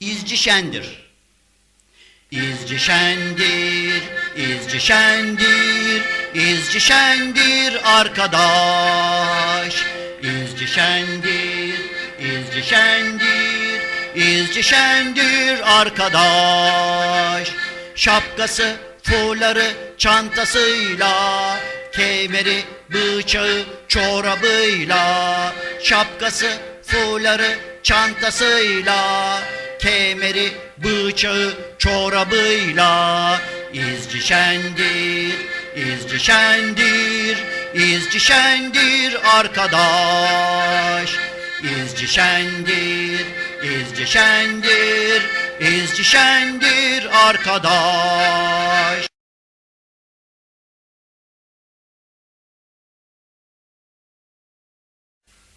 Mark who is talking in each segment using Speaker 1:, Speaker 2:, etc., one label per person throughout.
Speaker 1: İzci şendir. İzci şendir, izci şendir, izci şendir arkadaş. İzci şendir, izci şendir, izci şendir arkadaş. Şapkası, fuları, çantasıyla, kemeri, bıçağı, çorabıyla, şapkası, fuları, çantasıyla, kemeri, bıçağı, çorabıyla, izci şendir, izci şendir, izci şendir arkadaş. İzci şendir, izci şendir, izci şendir arkadaş.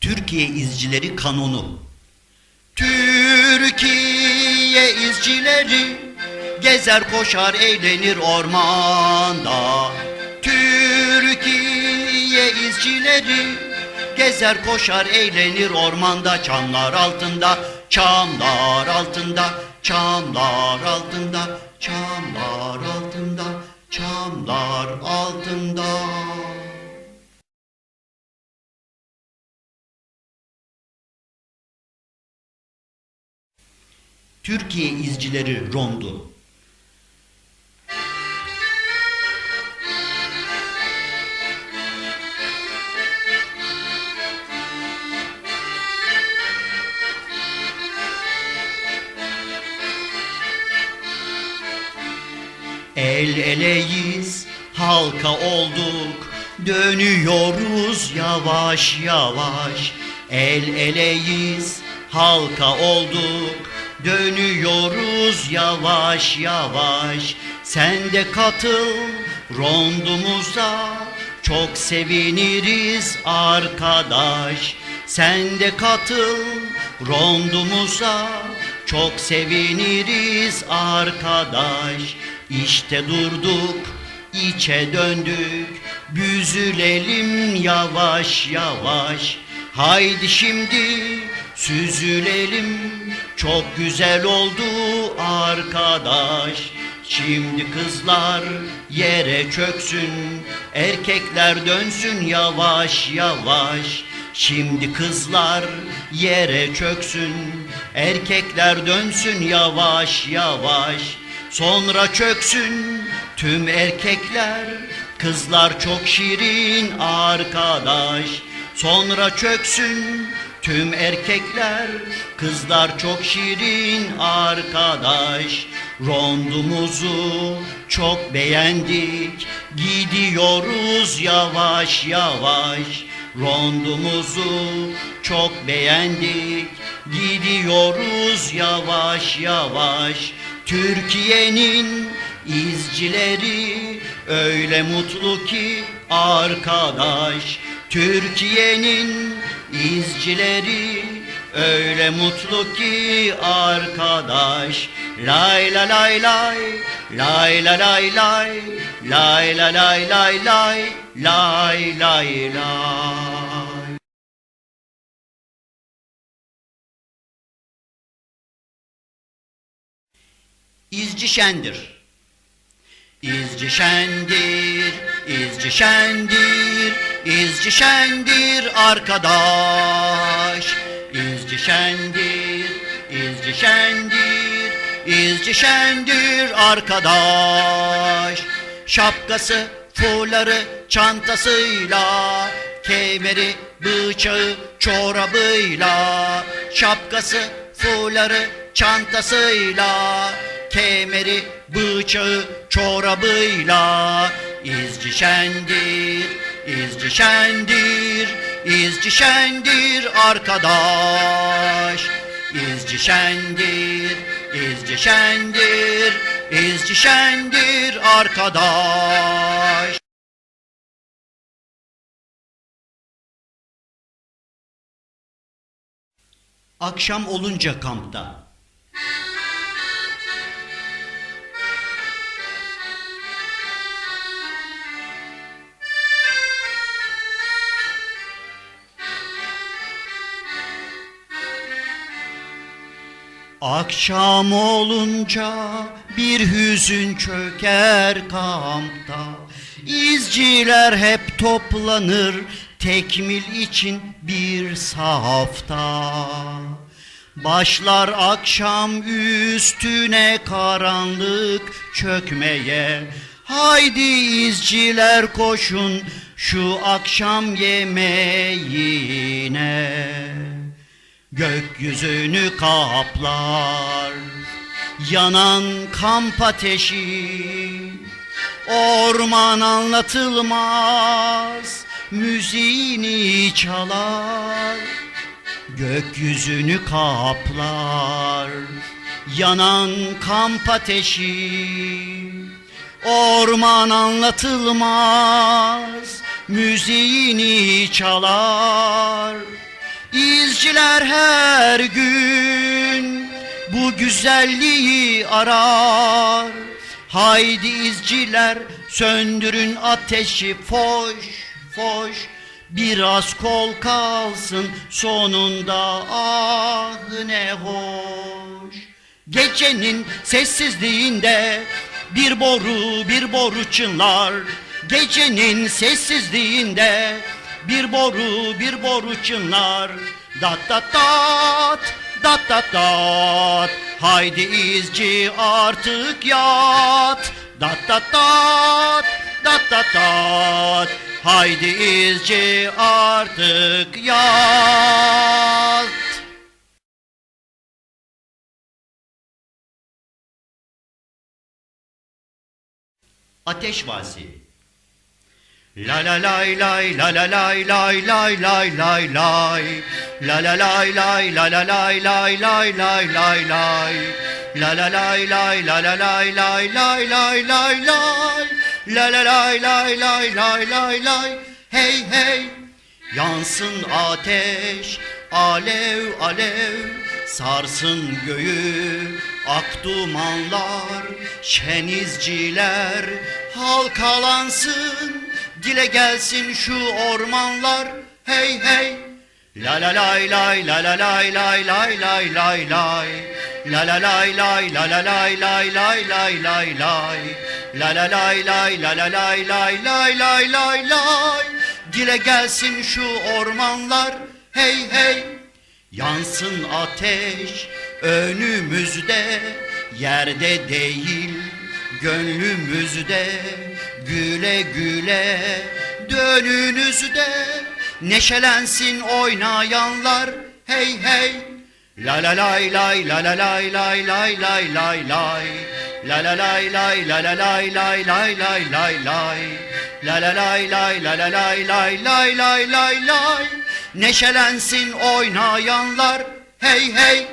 Speaker 1: Türkiye İzcileri Kanunu Türkiye izcileri gezer koşar eğlenir ormanda. Türkiye izcileri gezer koşar eğlenir ormanda çamlar altında, çamlar altında, çamlar altında, çamlar altında, çamlar altında. Türkiye izcileri rondu. El eleyiz, halka olduk, dönüyoruz yavaş yavaş. El eleyiz, halka olduk, dönüyoruz yavaş yavaş. Sen de katıl rondumuza, çok seviniriz arkadaş. Sen de katıl rondumuza, çok seviniriz arkadaş. İşte durduk, içe döndük, büzülelim yavaş yavaş. Haydi şimdi süzülelim, çok güzel oldu arkadaş. Şimdi kızlar yere çöksün, erkekler dönsün yavaş yavaş. Şimdi kızlar yere çöksün, erkekler dönsün yavaş yavaş. Sonra çöksün tüm erkekler, kızlar çok şirin arkadaş. Sonra çöksün tüm erkekler, kızlar çok şirin arkadaş. Rondumuzu çok beğendik, gidiyoruz yavaş yavaş. Rondumuzu çok beğendik, gidiyoruz yavaş yavaş. Türkiye'nin izcileri öyle mutlu ki arkadaş. Türkiye'nin izcileri öyle mutlu ki arkadaş. Lay la lay lay, lay la lay lay, lay la lay lay lay, lay lay lay. İzci şendir. İzci şendir, izci şendir, izci şendir arkadaş. İzci şendir, izci şendir, izci şendir arkadaş. Şapkası, fuları, çantasıyla, kemeri, bıçağı, çorabıyla, şapkası, fuları, çantasıyla, kemeri, bıçağı, çorabıyla, izci şendir, izci şendir, izci şendir arkadaş. İzci şendir, izci şendir, izci şendir arkadaş. Akşam olunca kampta. Akşam olunca bir hüzün çöker kampta. İzciler hep toplanır tekmil için bir safta Başlar akşam üstüne karanlık çökmeye. Haydi izciler koşun şu akşam yemeğine Gökyüzünü kaplar Yanan kamp ateşi Orman anlatılmaz Müziğini çalar. Gökyüzünü kaplar Yanan kamp ateşi Orman anlatılmaz Müziğini çalar İzciler her gün bu güzelliği arar. Haydi izciler söndürün ateşi foş foş. Biraz kol kalsın sonunda ah ne hoş. Gecenin sessizliğinde bir boru bir boru çınlar. Gecenin sessizliğinde bir boru bir boru çınlar. Dat dat dat dat dat dat. Haydi izci artık yat. Dat dat dat dat dat dat. Haydi izci artık yat. Ateş Valsi La la lay lay la la lay lay lay lay lay lay La la lay lay la la lay lay lay lay lay lay La la lay lay la la lay lay lay lay lay lay La la lay lay lay lay lay lay Hey hey Yansın ateş alev alev Sarsın göğü ak dumanlar Şenizciler halkalansın Dile gelsin şu ormanlar Hey hey La la lay lay la la lay lay lay lay lay lay La la lay lay la la lay lay lay lay lay lay La la lay lay la la lay lay lay lay lay lay Dile gelsin şu ormanlar Hey hey Yansın ateş önümüzde Yerde değil gönlümüzde Güle güle dönünüzde Neşelensin oynayanlar Hey hey La la lay lay la la lay lay lay lay lay lay La la lay lay la la lay lay lay lay lay lay La la lay lay la la lay lay lay lay lay lay Neşelensin oynayanlar Hey hey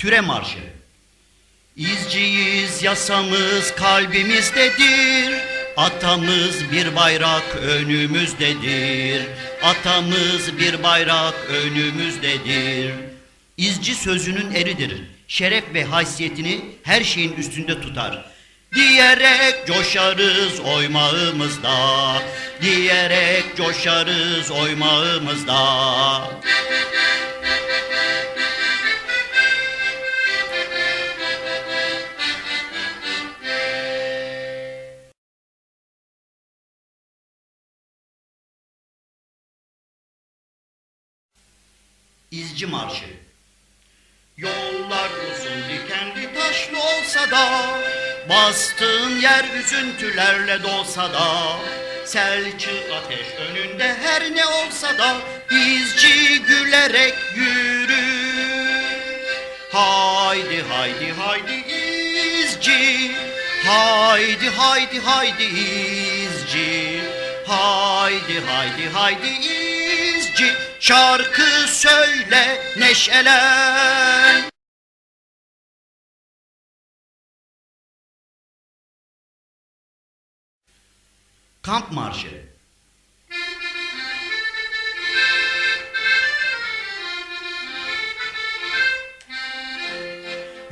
Speaker 1: Türe Marşı. İzciyiz yasamız kalbimizdedir Atamız bir bayrak önümüzdedir Atamız bir bayrak önümüzdedir İzci sözünün eridir. Şeref ve haysiyetini her şeyin üstünde tutar. Diyerek coşarız oymağımızda. Diyerek coşarız oymağımızda İzci Marşı. Yollar uzun dikenli taşlı olsa da Bastığın yer üzüntülerle dolsa da Selçuk ateş önünde her ne olsa da İzci gülerek yürür. Haydi haydi haydi izci Haydi haydi haydi izci. Haydi haydi haydi izci Şarkı söyle neşelen Kamp Marşı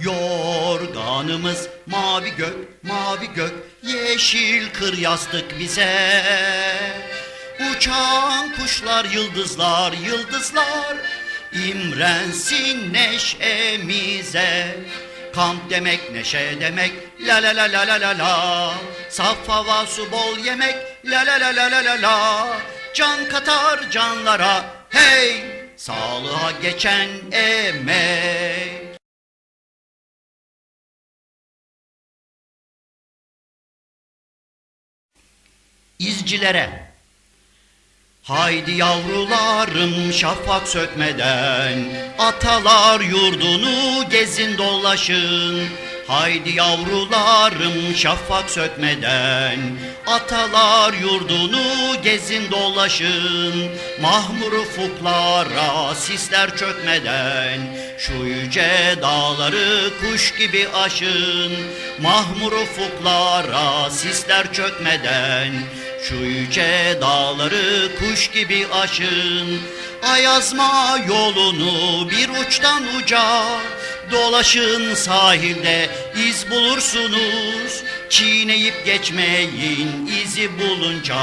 Speaker 1: Yorganımız mavi gök, mavi gök, yeşil kır yastık bize. Uçan kuşlar yıldızlar yıldızlar İmrensin neşemize Kamp demek neşe demek La la la la la la la Saf hava su bol yemek La la la la la la la Can katar canlara Hey Sağlığa geçen emek İzcilere Haydi yavrularım şafak sökmeden Atalar yurdunu gezin dolaşın. Haydi yavrularım şafak sökmeden Atalar yurdunu gezin dolaşın. Mahmur ufuklara sisler çökmeden Şu yüce dağları kuş gibi aşın. Mahmur ufuklara sisler çökmeden şu yüce dağları kuş gibi aşın. Ayazma yolunu bir uçtan uca. Dolaşın sahilde iz bulursunuz. Çiğneyip geçmeyin izi bulunca.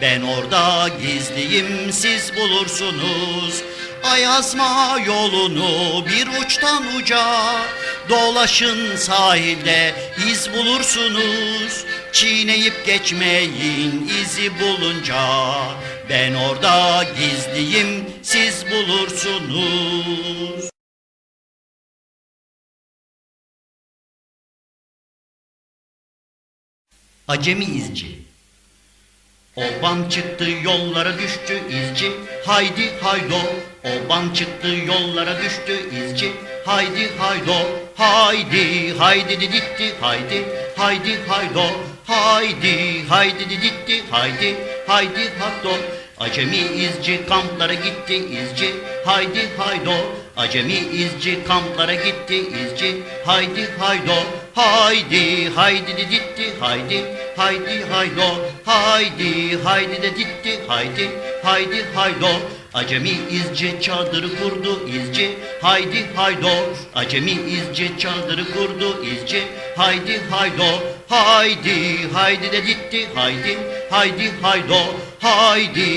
Speaker 1: Ben orada gizliyim siz bulursunuz. Ayazma yolunu bir uçtan uca. Dolaşın sahilde iz bulursunuz Çiğneyip geçmeyin izi bulunca. Ben orada gizliyim siz bulursunuz. Acemi izci. Oban çıktı yollara düştü izci. Haydi haydo Oban çıktı yollara düştü izci. Haydi haydo Haydi haydi diditti haydi. Haydi haydo Haydi haydi diditti haydi Haydi haydo Acemi izci kamplara gitti izci. Haydi haydo Acemi izci kamplara gitti izci. Haydi haydo Haydi haydi diditti haydi Haydi haydo. Haydi haydi de ditti haydi Haydi haydo. Acemi izci çadırı kurdu izci. Haydi haydo Acemi izci çadırı kurdu izci. Haydi haydo Haydi haydi de ditti haydi Haydi haydo Haydi